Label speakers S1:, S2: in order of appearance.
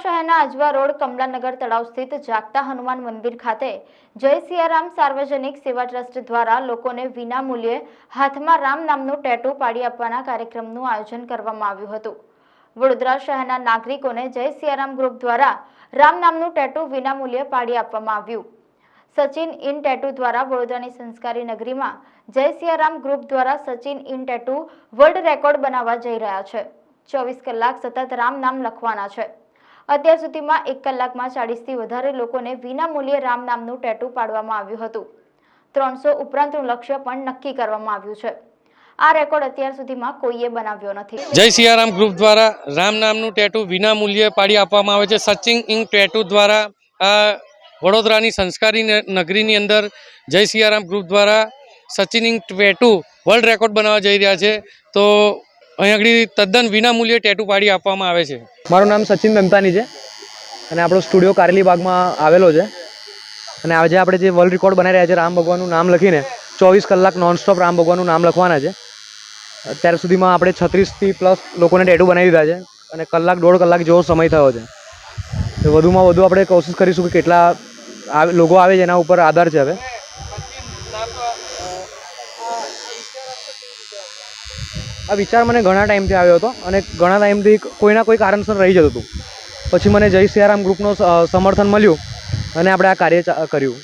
S1: શહેરના આજવા રોડ કમલાનગર તળાવ સ્થિત જાગતા હનુમાન મંદિર ખાતે જય સિયારામ સાર્વજનિક સેવા ટ્રસ્ટ દ્વારા લોકોને વિના મૂલ્યે હાથમાં રામ નામનું ટેટુ પાડી આપવાના કાર્યક્રમનું આયોજન કરવામાં આવ્યું હતું. વડોદરા શહેરના નાગરિકોને જય સિયારામ ગ્રુપ દ્વારા રામ નામનું ટેટુ વિના મૂલ્યે પાડી આપવામાં આવ્યું. સચિન ઇન ટેટુ દ્વારા વડોદરાની સંસ્કારી નગરીમાં જય સિયારામ ગ્રુપ દ્વારા Sachin ink tattoo world record બનાવવા જઈ રહ્યા છે. ચોવીસ કલાક સતત રામ નામ લખવાના છે. અત્યાર સુધીમાં એક કલાકમાં ચાળીસથી વધારે લોકોને વિના મૂલ્યે રામ નામનું ટેટુ પાડવામાં આવ્યું હતું. ત્રણસો ઉપરાંતનું લક્ષ્ય પણ નક્કી કરવામાં આવ્યું છે. આ રેકોર્ડ અત્યાર સુધીમાં કોઈએ બનાવ્યો નથી.
S2: જય સિયારામ ગ્રુપ દ્વારા રામ નામનું ટેટુ વિના મૂલ્યે પાડી આપવામાં આવે છે. સચિન ઇંક ટેટુ દ્વારા વડોદરાની સંસ્કારી નગરીની અંદર જય સિયારામ ગ્રુપ દ્વારા Sachin ink tattoo world record બનાવવા જઈ રહ્યા છે. તો અહીં આગળ તદ્દન વિના મૂલ્યે ટેટુ પાડી આપવામાં આવે છે.
S3: મારું નામ સચિન દંતાની છે અને આપણો સ્ટુડિયો કારેલી બાગમાં આવેલો છે. અને આજે આપણે જે વર્લ્ડ રેકોર્ડ બનાવી રહ્યા છે, રામ ભગવાનનું નામ લખીને ચોવીસ કલાક નોનસ્ટોપ રામ ભગવાનનું નામ લખવાના છે. અત્યાર સુધીમાં આપણે છત્રીસથી પ્લસ લોકોને ટેટુ બનાવી દીધા છે અને કલાક, દોઢ કલાક જેવો સમય થયો છે. તો વધુમાં વધુ આપણે કોશિશ કરીશું કે કેટલા લોકો આવે છે એના ઉપર આધાર છે હવે. આ વિચાર મને ઘણા ટાઈમથી આવ્યો હતો અને ઘણા ટાઈમથી કોઈના કોઈ કારણસર રહી જતું હતું. પછી મને જય સિયારામ ગ્રુપનું સમર્થન મળ્યું અને આપણે આ કાર્ય કર્યું.